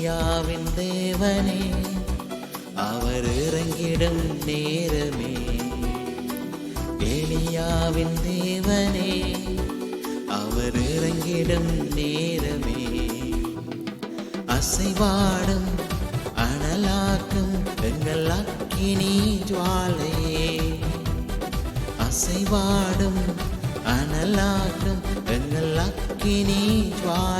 எலியாவின் தேவனே அவர் இறங்கிடும் நேரமே. எலியாவின் தேவனே அவர் இறங்கிடும் நேரமே. அசைவாடும் அனலாக்கும் எங்கள் அக்கினி ஜுவாலையே. அசைவாடும் அனலாக்கும் எங்கள் அக்கினி ஜுவாலை